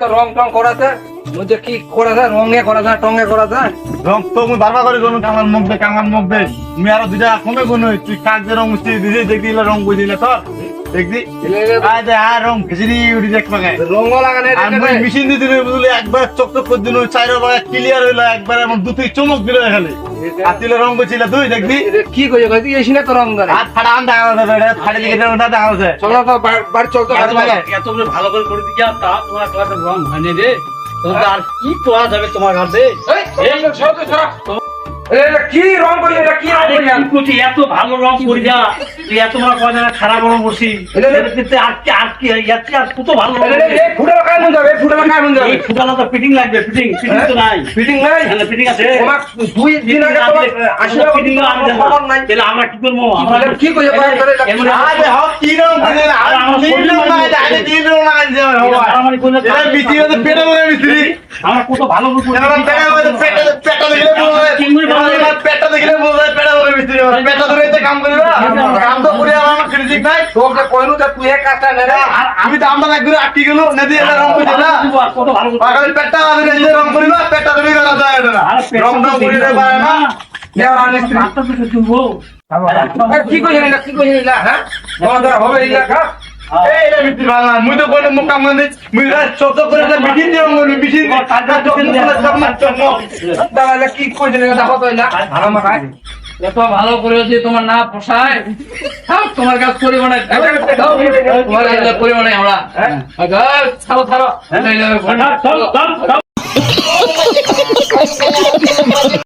তো রং টং করাছে বলছে কি করাছে, রঙে রং তো মুই করে মুখ দে কামার মুখ দে। তুমি আরও দুটা কমে কোনো তুই কাক যে দেখি রং বুঝি দিলে তোর? দেখি আয় দে আর রং ভিজিনি উঠি দেখ মাগে রঙ লাগানে আর মেশিন দিয়ে দিলে বুঝলি একবার চক চক করে দিল চাইর বারে ক্লিয়ার হইল একবার এমন দুটি চমক দিল খালি রং তুই দেখবি? কি কইছে কইছি এই সিনে তো রং ধরে আর ফাড়া আন দিকে চল তো বাড়ি চল তো এত ভাগে এত করে ভালো করে করে দিয়া তা তোমার ক্লাসে রং হয়নি রে। তো আর কি করা যাবে তোমার কাছে? এই তো। কি রং করি এটা কি রং করি? কি এত ভালো রং করি যা। তুই এত বড় কথা না খারাপ রং করছি এটা- এটা কিন্তু আর কি আর কি এর আর কত ভালো এই ফুটা কায় মন যাবে ফুটা কায় মন যাবে এই ফুটানো তো ফিটিং লাগবে ফিটিং ফিটিং তো নাই। ফিটিং নাই? এখানে ফিটিং আছে। তোমার দুই দিন আগে তোমার আসলে ফিটিং খবর নাই। তাহলে আমরা কি করব? তাহলে কি কইছে? কয় করে আরে হক কি রং বুঝিলা আর তিন রং না আরে তিন রং না যে হওয়া মারামারি এটা বিচি হতে পেটে মিস্ত্রি আমরা কত ভালো পেটে পেটে পেটে দেখলে বলে এবার পেটটা দেখলে বলে পেটে মিস্ত্রি পেটটা ধরে এতে কাম করিবা কাম তো করে আমার ক্রিটিক নাই। তোকে কইনু যে তুই এক কাজটা নে। আমি তো আমরা একদম আটকে গেল নদী এটা রং করে না। কত ভালো রূপ পাগল পেটটা ধরে এতে রং করিবা পেটটা ধরে গেল যায় এটা না। রং রং পারে না তুলবো এই কি কইছে এটা কি কইছে এটা হ্যাঁ? হবে এই মানে করে না চমক তাহলে কি এটা ভালো মাখায় এত ভালো করেছি তোমার না পোষায় তোমার কাজ পরিমাণে তোমার কাজ পরিমাণে আমরা